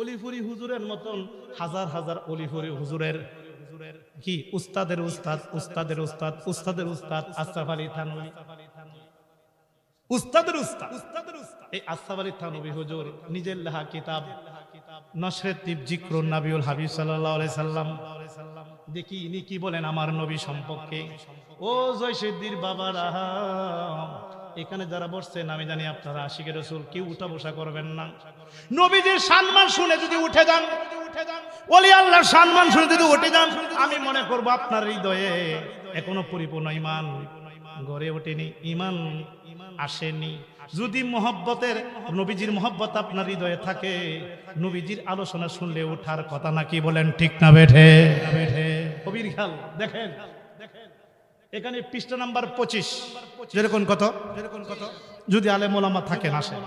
অলিফুরি হুজুরের মতন হাজার হাজার অলিফুরি হুজুরের কি? উস্তাদের উস্তাদ উস্তাদের উস্তাদ উস্তাদের উস্তাদ, আশরাফ আলী থানভী। উস্তাদের উস্তাদ। উস্তাদের উস্তাদ এই আশরাফ আলী থানভী হুজুর নিজের লেখা কিতাব নসরে তিব জিক্রুন নাবিউল হাবিব সাল্লাল্লাহু আলাইহি সাল্লাম। দেখি ইনি কি বলেন আমার নবী সম্পর্কে? ও জয়সিদ্দির বাবারা এখানে যারা বসছেন, আমি জানি আপনারা আশিকের রসুল, কেউ উঠা বসা করবেন না। নবীজির সম্মান শুনে যদি উঠে যান, ওলি আল্লাহর সম্মান শুনে যদি উঠে যান, আমি মনে করব আপনার হৃদয়ে এখনও পরিপূর্ণ ইমান গড়ে ওঠেনি ইমান আসেনি। যদি মহব্বতের, নবীজির মহব্বত আপনার হৃদয়ে থাকে, নবীজির আলোচনা শুনলে ওঠার কথা নাকি বলেন ঠিক না বেঠে বেঠে? কবির খেয়াল, দেখেন এখানে পৃষ্ঠা নাম্বার পঁচিশ। যেরকম কত? যেরকম কত? যদি আলেম ওলামা থাকেন আসেন।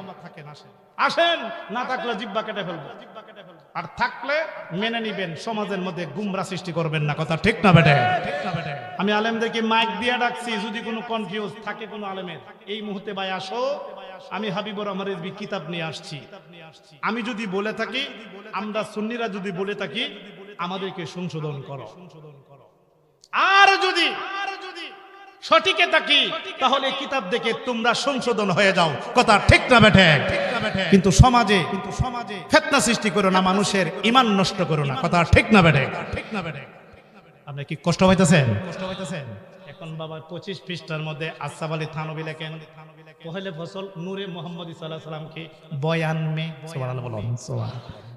আসেন। না থাকলে জিব্বা কেটে ফেলব। আর থাকলে মেনে নিবেন সমাজের মধ্যে গুমরা সৃষ্টি করবেন না। কথা ঠিক না বেটে? ঠিক না বেটে। আমি আলেমদেরকে মাইক দিয়ে ডাকছি যদি কোনো কনফিউজ থাকে কোনো আলেমের এই মুহূর্তে ভাই আসো। আমি হাবিবুর রহমান রিজভী কিতাব নিয়ে আসছি। আমি যদি বলে থাকি আমরা সুন্নিরা যদি বলে থাকি আমাদেরকে সংশোধন করো সংশোধন করো। আর যদি সঠিকে থাকি তাহলে কিতাব দেখে তোমরা সংশোধন হয়ে যাও। কথা ঠিক না বেঠে? কিন্তু সমাজে কিন্তু সমাজে ফেতনা সৃষ্টি করো না, মানুষের ইমান নষ্ট করো না। কথা ঠিক না বেঠে? ঠিক না বেঠে আপনি কি কষ্ট হইতেছেন কষ্ট হইতেছেন এখন বাবা পঁচিশ পৃষ্ঠার মধ্যে আসাফ আলী থানবী লেখেন, পহেলে ফসল নূরে মোহাম্মদ সাল্লাহ সাল্লামকে বয়ান মে?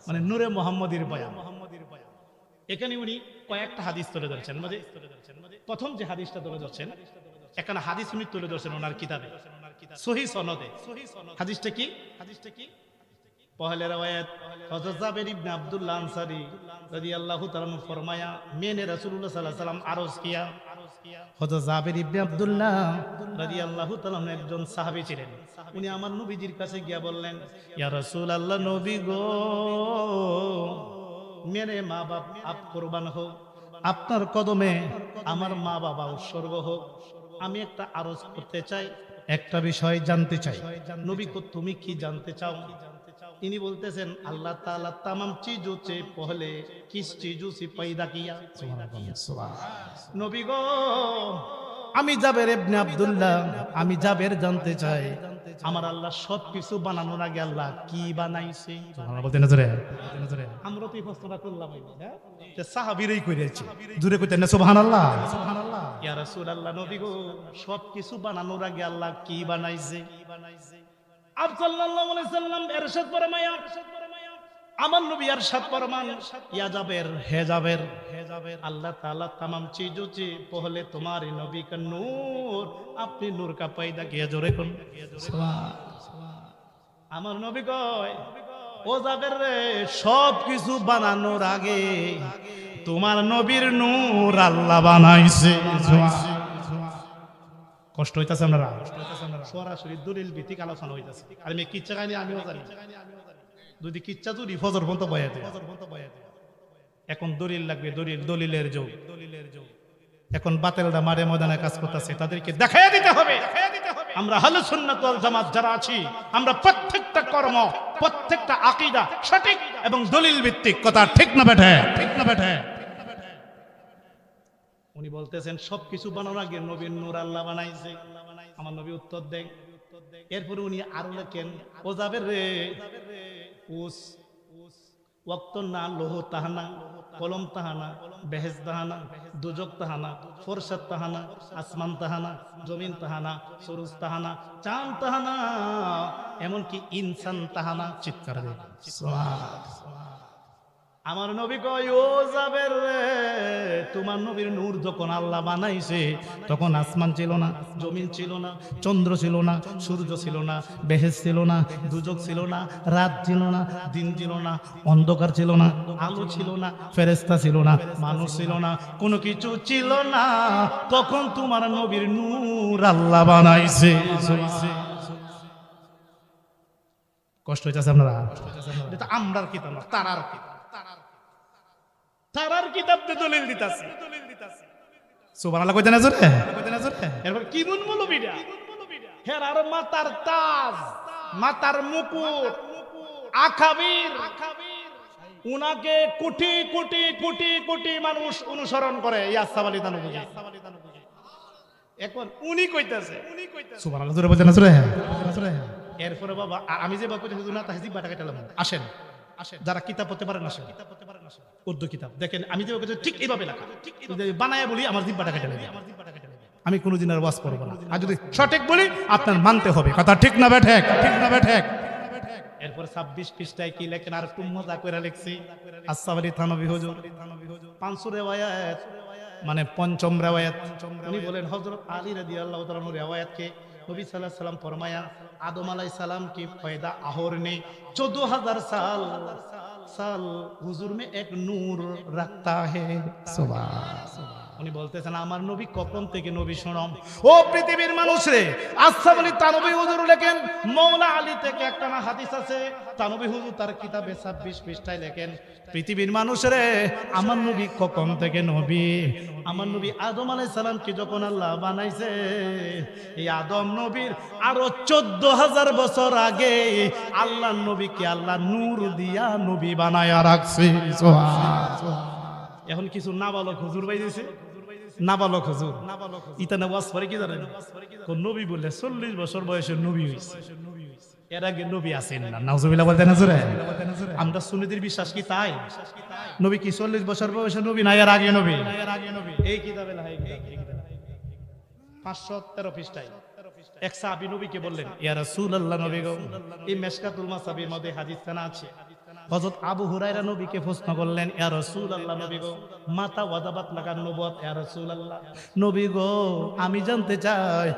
মানে নূরে মোহাম্মদীর বয়ান। এখানে উনি কয়েকটা হাদিস তুলে ধরছেন। মানে প্রথম যে হাদিসটা তুলে ধরছেন, এখানে হাদিস উনি তুলে ধরছেন ওনার কিতাবে, সহি সনদে। হাদিসটা কি? হাদিসটা কি আব্দুল্লাহ ফরমায়া, মেনে কিয়া। আব্দুল্লাহ একজন সাহাবী ছিলেন। উনি আমার নবীজির কাছে গিয়া বললেন, ইয়া রাসূলুল্লাহ নবী গো, মেরে মা বাপ আপ কোরবান হোক। আপনার কদমে আমার মা বাবা উৎসর্গ হোক। আমি একটা আরজ করতে চাই একটা বিষয় জানতে চাই। নবী তুমি কি জানতে চাও? তিনি বলতেছেন আল্লাহ তাআলা তামাম চিজু চে পহলে কিস চিজু সি পয়দা কিয়া। নবী গো আমি জাবের ইবনে আব্দুল্লাহ আমি জাবের জানতে চাই। আমার আল্লাহ সব কিছু বানানোর আগে আল্লাহ কি বানাইছে? বলতে নজরে আমরা তো এই প্রশ্নটা করলাম হ্যাঁ? যে সাহাবীরাই করেছে দূরে না সুবহান আল্লাহ ইয়া রাসূলুল্লাহ নবী গো সব কিছু বানানোর আগে আল্লাহ কি বানাইছে? কি বানাইছে? আলাইহি সাল্লাম এরশাদ ফরমায়া আমার নবী আর সাত ফরমান ইয়া জাবের হে জাবের হে জাবের আল্লাহ তাআলা तमाम चीजों से पहले तुम्हारे नबी का नूर अपने नूर का पैदा किया जोरे कोन আমার নবী কয় ও জাবের রে সব কিছু বানানোর আগে তোমার নবীর নূর আল্লাহ বানাইছে কষ্ট হইতাছে আপনারা সরাসরি দলিল ভিত্তিক আলোচনা হইতাছে আর আমি কিচ্ছা কাহিনী আমিও জানি যদি কিচ্ছা যদি ফজর পর্যন্ত বয়াতে এখন দলিল লাগবে, দলিল, দলিলের যোগ। দলিলের যোগ এখন বাতেলরা মারে ময়দানে কাজ করতেছে, তাদেরকে দেখাইয়া দিতে হবে। আমরা হালু সুন্নাত ওয়াল জামাত যারা আছি, আমরা প্রত্যেকটা কর্ম, প্রত্যেকটা আকীদা সঠিক এবং দলিল ভিত্তিক কথা ঠিক না বেঠে? ঠিক না বেঠে? উনি বলতেছেন, সবকিছু বানানোর আগে নবীর নূর আল্লাহ বানাইছে। আমার নবী উত্তর দেন। এরপরে উনি আরও লেখেন ও যাবে রে উস ওয়াক্ত না লোহ তাহানা, কলম তাহানা বেহেজ তাহানা, দুজক তাহানা, ফোরসাদ তাহানা, আসমান তাহানা, জমিন তাহানা, সরুজ তাহানা, চাঁদ তাহানা, এমনকি ইনসান তাহানা, চিৎকার আমার নবী কয় ও যাবে রে তোমার নবীর নূর যখন আল্লাহ বানাইছে তখন আসমান ছিল না জমিন ছিল না চন্দ্র ছিল না সূর্য ছিল না বেহেস ছিল না দুজক ছিল না রাত ছিল না দিন ছিল না অন্ধকার ছিল না আলো ছিল না ফেরেস্তা ছিল না মানুষ ছিল না কোনো কিছু ছিল না তখন তোমার নবীর নূর আল্লাহ বানাইছে কষ্ট হইতেছে আপনারা এটা কিতাব না তারার কিতাব তারার কিতাব। তে দলিল দিতাছে। সুবহানাল্লাহ কইতে না জোরে? কইতে না জোরে। এরপর কি গুণ মৌলবীরা? হের আর মাতার তাজ মাতার মুকুট আখাবির উনাকে কোটি কোটি কোটি কোটি মানুষ অনুসরণ করে এই আসাব আলী তানুবুজি এখন উনি কইতাছে। সুবহানাল্লাহ জোরে বলছেন না জোরে? জোরে এরপরে বাবা আমি যে বাবা কইতেছি না তাহজিব বাটা কাটালাম আসেন। যারা কিতাব পড়তে পারেন আসেন। আসেন উর্দু কিতাব। দেখেন আমি যে ঠিক এইভাবে লেখা। বানায় বলি আমার জিব্বাটা কেটে নেবে। আমি কোনোদিন আর ওয়াজ করব না। আর যদি সঠিক বলি আপনার মানতে হবে। কথা ঠিক না বেঠেক ঠিক না বেঠেক এরপর ছাব্বিশ পৃষ্ঠায় কি লেখেন? আর একটু মজা করে লিখছি। আসাফ আলী থানবী পাঁচশো রেওয়ায়াত মানে পঞ্চম রেওয়ায়াত। উনি বলেন হজরত আলী রাদি আল্লাহ তালানুর রেওয়ায়াতকে নবী সাল্লাহ সাল্লাম ফরমায়া আদম আলাই সালাম কি ফয়দা আহর নেই? চোদ্দ হাজার সাল সাল হুজুর মে এক নূর রাখতা হে। উনি বলতেছেন আমার নবী কখন থেকে নবী শোনম ও পৃথিবীর মানুষ রে আচ্ছা বলি তানবী হুজুর লেখেন মৌলা আলী থেকে একটা না হাদিস আছে তানবী হুজুর তার কিতাবে ছাব্বিশ পৃষ্ঠায় লেখেন পৃথিবীর মানুষ রে আমার নবী কখন থেকে নবী? আমার নবী আদম আলাই সালামকে যখন আল্লাহ বানাইছে এই আদম নবীর আরও চোদ্দ হাজার বছর আগে আল্লাহ নবীকে আল্লাহ নূর দিয়া নবী বানায়া রাখছে। এখন কিছু নাবালক হুজুর বাই দিয়েছে নাবালক হুজুর। ইতা না ওয়াজ করে কি জানেন? নবী বললে চল্লিশ বছর বয়সে নবী হয়েছে এর আগে নবী আছেন না। নাউজুবিল্লাহ আমরা বিশ্বাস কি তাই? নবী কি চল্লিশ বছর বয়সে নবী না এর আগে নবী? এই কিতাবে তেরো পৃষ্ঠায় এক নবীকে বললেন, ইয়া রাসূলুল্লাহ নবী গো, এই মেশকাতুল মাসাবির মধ্যে হাদিস খানা আছে। হযরত আবু হুরায়রা নবীকে প্রশ্ন করলেন, ইয়া রাসূলুল্লাহ নবী গো, মাতা ওয়াজাবাত লাগান নবুয়ত ইয়া রাসূলুল্লাহ নবী গো, আমি জানতে চাই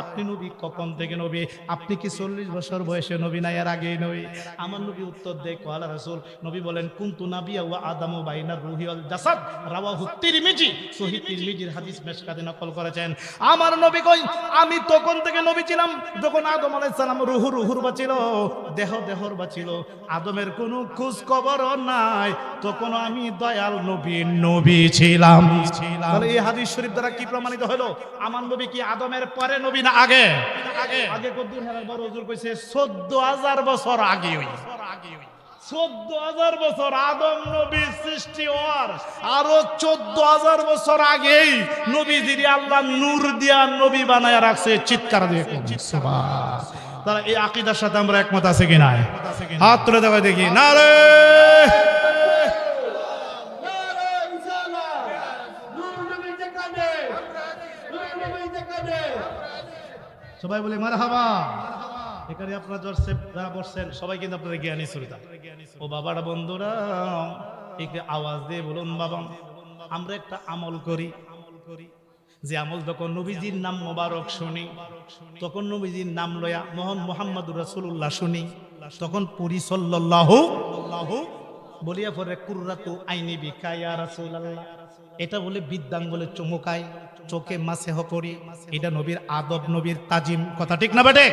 আপনি নবী কখন থেকে নবী? আপনি কি চল্লিশ বছর বয়সে নবী না এর আগেই নবী? আমার নবী উত্তর দেয় কোয়ালা রাসূল? নবী বলেন, কুনতু নাবিয়া ওয়া আদামু বাইনা রুহি ওয়াল জাসাদ। রাওয়াহু তিরমিজি সহিহ তিরমিজির হাদিস মেশকাতে নকল করেছেন। আমার নবী কই আমি তখন থেকে নবী ছিলাম, যখন আদম আলাইহিস সালাম রুহু রুহুর বাঁচিল দেহ দেহর বাঁচিল আদমের কোনো খোঁজ খবরও নাই তখন আমি দয়াল নবী নবী ছিলাম। তাহলে এই হাদিস শরীফ দ্বারা কি প্রমাণিত হলো? আমার নবী কি আদমের পরে নবী না আগে? আগে। আগে কদ্দুর হেরার বড় হুজুর কইছে 14000 বছর আগে হই। চোদ্দ হাজার বছর আদম নবী সৃষ্টি হওয়ার আরও চোদ্দ হাজার বছর আগেই নবীজিরি আল্লাহ নূর দিয়া নবী বানায় রাখছে। চিৎকার দিয়ে তারা এই আকিদার সাথে আমরা একমত আছে কি নাই? হাত তুলে দেওয়া দেখি। না রে সবাই বলে মার হাবা এখানে আপনারা যারা বসছেন, সবাই কিন্তু আপনারা জ্ঞানী শ্রোতা। ও বাবার, বন্ধুরা একটু আওয়াজ দিয়ে বলুন, বাবা। আমরা একটা আমল করি আমল করি। যে আমল যখন নবীজির নাম মোবারক শুনি, তখন নবীজির নাম লয়া মোহন মোহাম্মদুর রাসুল্লাহ শুনি, তখন পুরি সল্লাহ বলিয়া পরে কুর্রাতু আইনি বিকায়া রাসুল্লাহ এটা বলে বিদ্যাং বলে চমকায়, চোখে মাসেহ করি, এটা নবীর আদব, নবীর তাজিম, কথা ঠিক না বেটে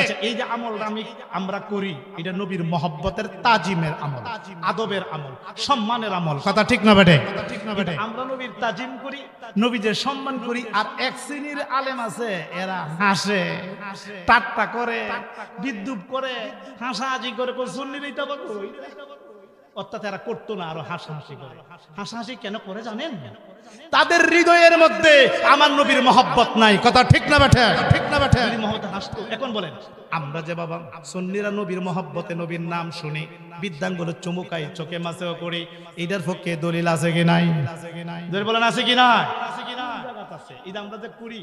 আচ্ছা, এই যে আমলটা আমি আমরা করি এটা নবীর মহব্বতের তাজিমের আমল আদবের আমল সম্মানের আমল। কথা ঠিক না বেটে ঠিক না বেটে আমরা নবীর তাজিম করি নবীদের সম্মান করি আর এক শ্রেণির আলেম আছে এরা হাসে ঠাট্টা করে বিদ্যুৎ করে। হাসাহাসি করে সুন্নি দিতে অর্থাৎ এরা করতো না আরও হাসাহাসি করে। হাসাহাসি কেন করে জানেন? তাদের হৃদয়ের মধ্যে আমার নবীর মহব্বত নাই। কথা ঠিক না বেঠে ঠিক না বেঠে মহব্বত হাসতো। এখন বলেন। আমরা যে বাবা সন্নিরা নবীর মহব্বতে নবীর নাম শুনি বিদ্যাঙ্গুলো চুমুকাই চোখে মাছেও করি এটার পক্ষে দলিল আছে কি নাই? দলিল বলেন আছে কি নাই? আছে কি না এটা আমরা যে করি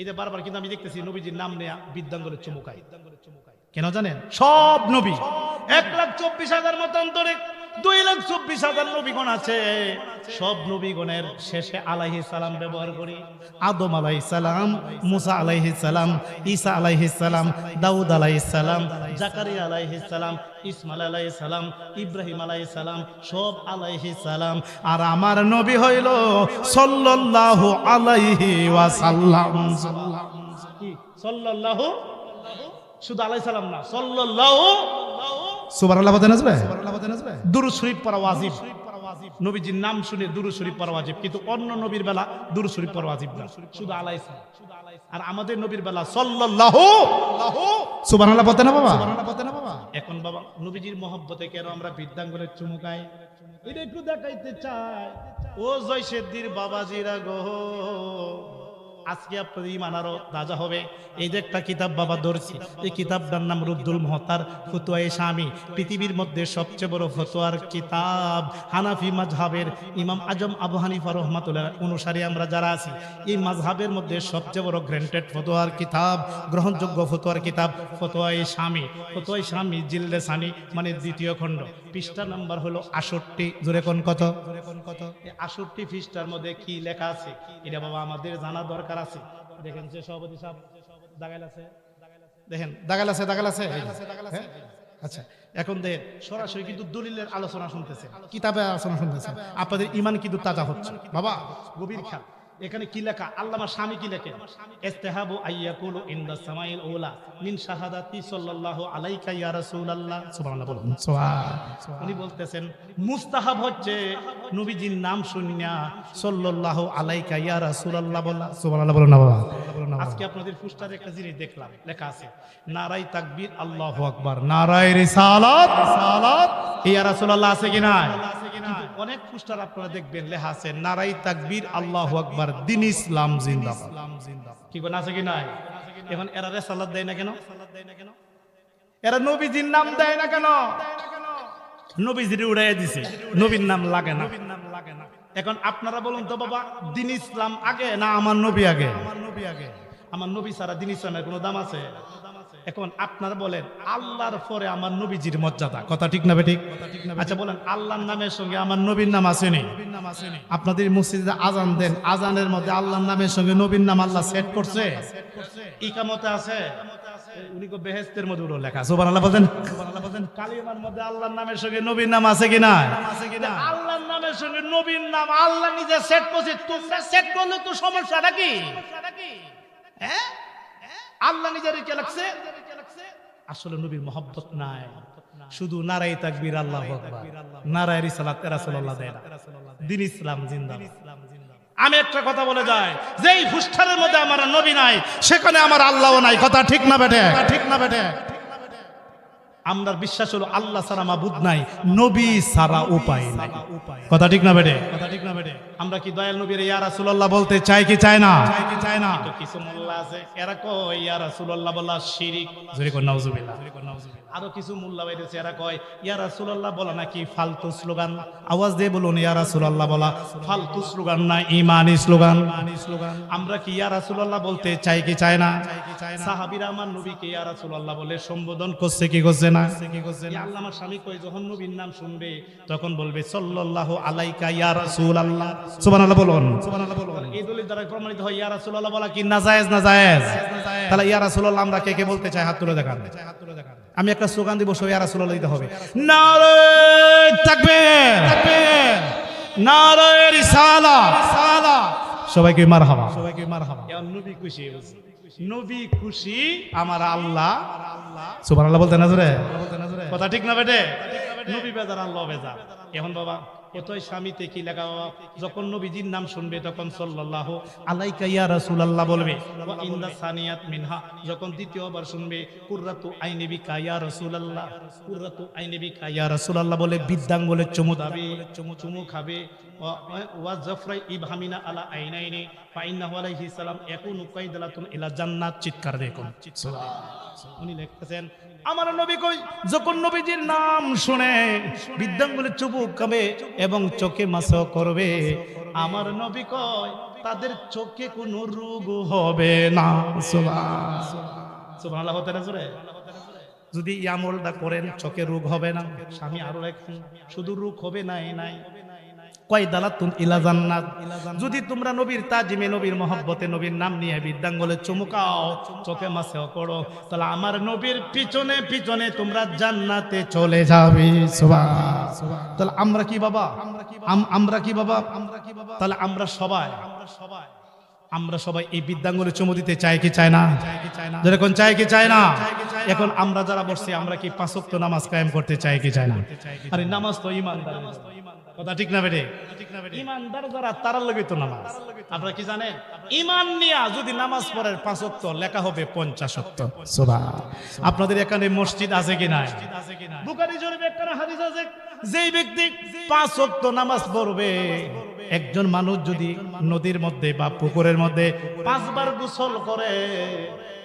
এটা বারবার কিন্তু আমি দেখতেছি নবীজির নাম নেয়া বিদ্যাঙ্গুলো চুমুকাই কেন জানেন? সব নবী। এক লাখ চব্বিশ হাজার মতান্তরে দুই লাখ চব্বিশ হাজার নবীগণ আছে। সব নবীগণের শেষে আলাইহি সালাম ব্যবহার করি। আদম আলাইহিস সালাম, মুসা আলাইহিস সালাম, ঈসা আলাইহিস সালাম, দাউদ আলাইহিস সালাম, জাকারিয়া আলাইহিস সালাম, ইসমাইল আলাইহিস সালাম, ইব্রাহিম আলাইহিস সালাম, সব আলাইহিস সালাম। আর আমার নবী হইল সাল্লাল্লাহু আলাইহি ওয়াসাল্লাম। কি? সাল্লাল্লাহু শুধু আলাই সালাম না সাল্লাল্লাহু সুবহানাল্লাহ বলতে নাজবে? দুরূদ শরীফ পড়া ওয়াজিব। নবীজির নাম শুনে পড়া ওয়াজিব কিন্তু অন্য নবীর বেলা দুরুশরী পড়া ওয়াজিব না। শুধু আলাইহি সালাম। আর আমাদের নবীর বেলা সাল্লাল্লাহু সুবহানাল্লাহ বলতে না বাবা? বলতে না বাবা? এখন বাবা নবীজির মহব্বতে কেন আমরা বৃদ্ধাঙ্গনের চুমুকাই এটা একটু দেখাইতে চাই। ও জয়সেদ্দির বাবাজিরা গো। আজকে আপনাদের ইমান আরও তাজা হবে। এই যে একটা কিতাব বাবা ধরছি এই কিতাবটার নাম রুদ্দুল মহতার ফতুয়ায়ে স্বামী। পৃথিবীর মধ্যে সবচেয়ে বড় ফতুয়ার কিতাব হানাফি মাজহাবের ইমাম আজম আবু হানিফা রহমাতুল্লাহ অনুসারী আমরা যারা আছি এই মাজহাবের মধ্যে সবচেয়ে বড় গ্র্যান্টেড ফতোয়ার কিতাব গ্রহণযোগ্য ফতোয়ার কিতাব ফতোয়ায়ে স্বামী। ফতোয়ায়ে স্বামী জিল্লে সানি মানে দ্বিতীয় খণ্ড। পৃষ্ঠা নাম্বার হলো আষট্টি। জোরে কোন কত? জোরে কোন কত? আষট্টি পৃষ্ঠার মধ্যে কি লেখা আছে? এটা বাবা আমাদের জানা দরকার। আছে। দেখেন যে সভাপতি সাহেব দাগাইল আছে। দেখেন দাগাল আছে দাগাল আছে? হ্যাঁ? আচ্ছা এখন দেখেন সরাসরি কিন্তু দলিলের আলোচনা শুনতেছে কিতাবে আলোচনা শুনতেছে আপনাদের ইমান কিন্তু তাজা হচ্ছে। বাবা গভীর খেয়াল। এখানে কি লেখা? আল্লামা স্বামী কি লেখে? ইস্তেহাবু আইয়াকুলু ইনদা সামাইল উলা মিন শাহাদাতি সাল্লাল্লাহু আলাইকা ইয়া রাসূলুল্লাহ। সুবহানাল্লাহ বলুন। সুবহান। উনি বলতেছেন মুস্তাহাব হচ্ছে নবীজির নাম শুনিয়া সাল্লাল্লাহু আলাইকা ইয়া রাসূলুল্লাহ বলা। সুবহানাল্লাহ বলুন না বাবা। আজকে আপনাদের পুস্টারে একটা জিনিস দেখলাম লেখা আছে নারাই তাকবীর আল্লাহু আকবার। নারাই রিসালাত। রিসালাত। ইয়া রাসূলুল্লাহ আছে কি না অনেক পুস্টার আপনারা দেখবেন লেখা আছে নারাই তাকবীর আল্লাহু আকবার। দিন ইসলাম জিন্দাবাদ। কি কোন আছে কি নাই? এখন এরা রেসালাত দেয় না কেন? এরা নবীজির নাম দেয় না কেন? নবীজির উড়াইয়া দিছে। নবীর নাম লাগে না। এখন আপনারা বলুন তো, বাবা, দিন ইসলাম আগে না আমার নবী আগে? আমার নবী আগে। আমার নবী সারা দিন ইসলামের কোনো দাম আছে? এখন আপনারা বলেন আল্লাহর পরে আমার নবীজির মর্যাদা কথা ঠিক না বেঠিক? আচ্ছা বলেন আল্লাহর নামের সঙ্গে আমার নবীর নাম আসেনি আপনাদের মসজিদে আজান দেন আজানের মধ্যে আল্লাহর নামের সঙ্গে নবীর নাম আল্লাহ সেট করছে? ইকামতে আছে? উনি কো বেহেস্তের মধ্যে উড়ো লেখা সুবহানাল্লাহ বলেন সুবহানাল্লাহ বলেন কালিমার মধ্যে আল্লাহর নামের সঙ্গে নবীর নাম আছে কি না আছে কি না আল্লাহর নামের সঙ্গে নবীর নাম আল্লাহ নিজে সেট করছে। তোমরা সেট করলে তো সমস্যাটা কি? হ্যাঁ? আল্লাহ নিজের কে লাগছে আসলে নবীর মহব্বত নাই। শুধু নারাই তাকবীর আল্লাহ আকবার। নারাই রিসালাত রাসূলুল্লাহ দেয় দিন ইসলাম জিন্দাবাদ আমি একটা কথা বলে যাই, যেই ফুষ্টারের মধ্যে আমার নবী নাই, সেখানে আমার আল্লাহও নাই। কথা ঠিক না বেটে ঠিক না বেটে আমরা বিশ্বাস হলো আল্লাহ সারা মাবুদ নাই নবী সারা উপায় নাই। কথা ঠিক না বেটে কথা ঠিক না বেটে আমরা কি দয়াল নবীর ইয়া রাসূলুল্লাহ বলতে চাই কি চাই না? চাই কি চাই না? তো কিছু মোল্লা আছে এরা কয় ইয়া রাসূলুল্লাহ বলা শিরিক। জোরে কোন নাউজুবিল্লাহ। আরও কিছু মোল্লা বাইরেছে এরা কয় ইয়া রাসূলুল্লাহ বলা নাকি ফালতু স্লোগান? আওয়াজ দিয়ে বলুন ইয়া রাসূলুল্লাহ বলা ফালতু স্লোগান না ইমানি স্লোগান? স্লোগান। আমরা কি ইয়া রাসূলুল্লাহ বলতে চাই কি চাই কি না? সাহাবীরা আমার নবীকে ইয়া রাসূলুল্লাহ বলে সম্বোধন করছে কি করছে না? কি করছে না আল্লাহ আমার স্বামী কই? যখন নবীর নাম শুনবে তখন বলবে সাল্লাল্লাহু আলাইকা ইয়া রাসূলুল্লাহ। সুবহানাল্লাহ বলুন। সুবহানাল্লাহ বলুন। এই দলিল দ্বারা প্রমাণিত হয় ইয়া রাসূলুল্লাহ বলা কি? নাজায়েজ না জায়েজ? তাহলে ইয়া রাসূলুল্লাহ আমরা কে কে বলতে চাই? হাত তুলে দেখান। আমি একটা স্লোগান দিব সবাই ইয়া রাসূলুল্লাহ দিতে হবে। নারে তাকবীর তাকবীর নারে সবাইকে মারহাবা। সবাইকে মারহাবা। নবী খুশি হয়েছে নবী খুশি আমার আল্লাহ। সুবহানাল্লাহ বলতে না জোরে? কথা ঠিক না বেটে? নবী বেজার আল্লাহ বেজার। এখন বাবা কতই স্বামীতে কি লেখা বাবা? যখন নবীজির নাম শুনবে তখন সাল্লাল্লাহু আলাইকা ইয়া রাসূলুল্লাহ বলবে ওয়া ইন্দা সানিয়াত মিনহা। যখন দ্বিতীয়বার শুনবে কুররাতু আইনি বিকা ইয়া রাসূলুল্লাহ। কুররাতু আইনি বিকা ইয়া রাসূলুল্লাহ বলে বিদ্যাং বলে চুমু দাবে চুমু চুমু খাবে। আমার নবী কই? যখন নবীজির নাম শুনে এবং চোখে মাস করবে, আমার নবী কয়, তাদের চোখে কোনো রোগ হবে না। যদি এই আমলটা করেন, চোখে রোগ হবে না। স্বামী আরও লেখেন, শুধু রোগ হবে না এই নাই। যদি তোমরা নবীর তাজিমে, নবীর মহব্বতে, নবীর নাম নিয়ে বিদ্যাঙ্গলে চুমুকাও চোখে মাসেও করো তাহলে আমার নবীর পিছনে পিছনে তোমরা জান্নাতে চলে যাবে। তাহলে আমরা কি বাবা? আম- আমরা কি বাবা? আমরা কি বাবা তাহলে আমরা সবাই আমরা সবাই আমরা সবাই এই বিদ্যাঙ্গলে চুমু দিতে চাই কি চাই না? যেরকম চাই কি চাই না? এখন আমরা যারা বসছি, আমরা কি পাঁচক্ত নামাজ কায়েম করতে চাই কি চাই না? আরে নামাজ তো ইমানদার কথা ঠিক না বেড়ে ইমানদার যারা তারা লগে তো নামাজ। আপনারা কি জানেন? ইমান নিয়া যদি নামাজ পড়েন পাঁচ ওয়াক্ত লেখা হবে পঞ্চাশ ওয়াক্ত। আপনাদের এখানে মসজিদ আছে কি নাই? বুকারি জরিপ একটা হাদিস আছে যেই ব্যক্তি পাঁচ অক্ত নামাজ পড়বে একজন মানুষ যদি নদীর মধ্যে বা পুকুরের মধ্যে পাঁচবার গোসল করে,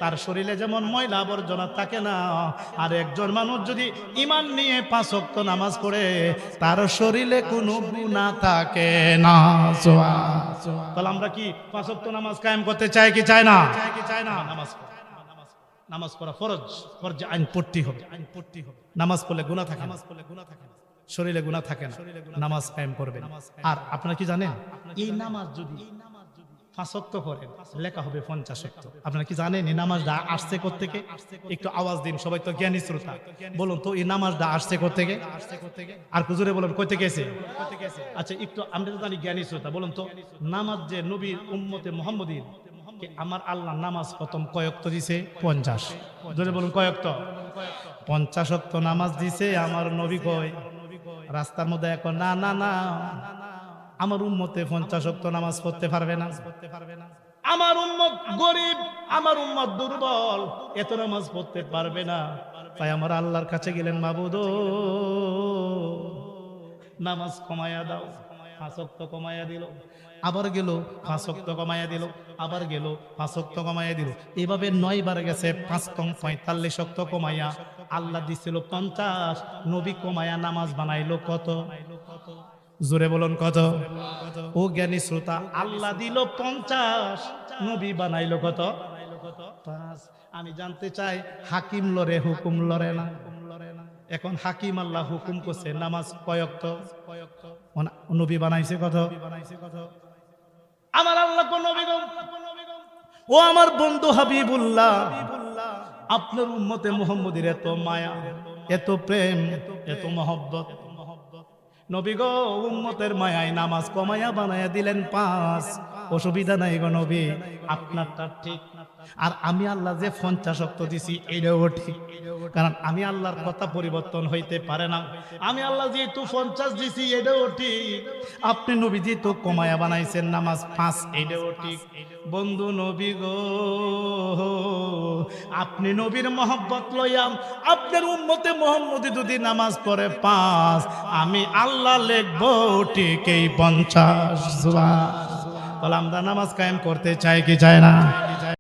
তার শরীরে যেমন ময়লা আবর্জনা থাকে না, আর একজন মানুষ যদি ইমান নিয়ে পাঁচ ওয়াক্ত নামাজ পড়ে, তার শরীরে কোনো গুণা থাকে না। তাহলে আমরা কি পাঁচ ওয়াক্ত নামাজ কায়েম করতে চাই কি চাই না? চাই না নামাজ। নামাজ পড়া ফরজ। ফরজ আইন পড়তে হবে। আইন পড়তে হবে নামাজ পড়লে গুনাহ থাকে নামাজ পড়লে গুনাহ থাকে না। শরীরে গুনাহ থাকে না, নামাজ কায়েম করবেন। আর আপনারা কি জানেন? এই নামাজ যদি করেন লেখা হবে আপনারা কি জানেন? এই একটু আওয়াজ দিন, সবাই তো জ্ঞানী শ্রোতা। বলুন তো, এই আচ্ছা একটু জ্ঞানী শ্রোতা, বলুন নামাজ যে নবীর আমার আল্লাহ নামাজ প্রথম কয়ক্ত দিছে? পঞ্চাশ। বলুন কয়ক্ত পঞ্চাশ অক্ত নামাজ দিছে, আমার নবী কয় রাস্তার মধ্যে এখন, না না না। আমার উম্মতে পঞ্চাশ অক্ত নামাজ পড়তে পারবে না। পড়তে পারবে না আমার উম্মত গরিব, আমার উম্মত দুর্বল, এত নামাজ পড়তে পারবে না। তাই আমার আল্লাহর কাছে গেলেন, মাবুদ, নামাজ কমায়া দাও। পাঁচক্ত কমায়া দিল। আবার গেল পাঁচক্ত কমায়া দিল। আবার গেল পাঁচক্ত কমায়া দিল। এভাবে নয় বার গেছে, পাঁচ পঁয়তাল্লিশ অক্ত কমাইয়া আল্লাহ দিছিল পঞ্চাশ, নবী কমায়া নামাজ বানাইলো কত? জোরে বলুন কত? ও জ্ঞানী শ্রোতা, আল্লাহ দিল পঞ্চাশ, নবী বানাইলো কত? পাঁচ। আমি জানতে চাই, হাকিম লরে হুকুম লরে না? এখন হাকিম আল্লাহ হুকুম করছে, নামাজ কয়ক্ত? নবী বানাইছে কত? বানাইছে কত আমার আল্লাহ নবী ও আমার বন্ধু হাবিবুল্লাহ। আপনার উন্মতে মোহাম্মদের এত মায়া, এত প্রেম, এত মহব্বত। নবীগ উম্মতের মায়ায় নামাজ কমায়া বানায়া দিলেন পাঁচ অসুবিধা নাই গো নবী, আপনারটা ঠিক। আর আমি আল্লাহ যে পঞ্চাশ অক্ত দিছি, এটাও ঠিক। কারণ আমি আল্লাহর কথা পরিবর্তন হইতে পারে না। আমি আল্লাহ যেহেতু পঞ্চাশ দিছি, এটাও ঠিক। আপনি নবী যেহেতু কমায়া বানাইছেন নামাজ পাঁচ, এটাও ঠিক। বন্ধু নবী গো, আপনি নবীর মহব্বত লইয়াম আপনার উম্মতে মোহাম্মদী যদি নামাজ পড়ে পাঁচ, আমি আল্লাহ লিখব ঠিক এই পঞ্চাশ তাহলে আমরা নামাজ কায়েম করতে চাই কি চায় না?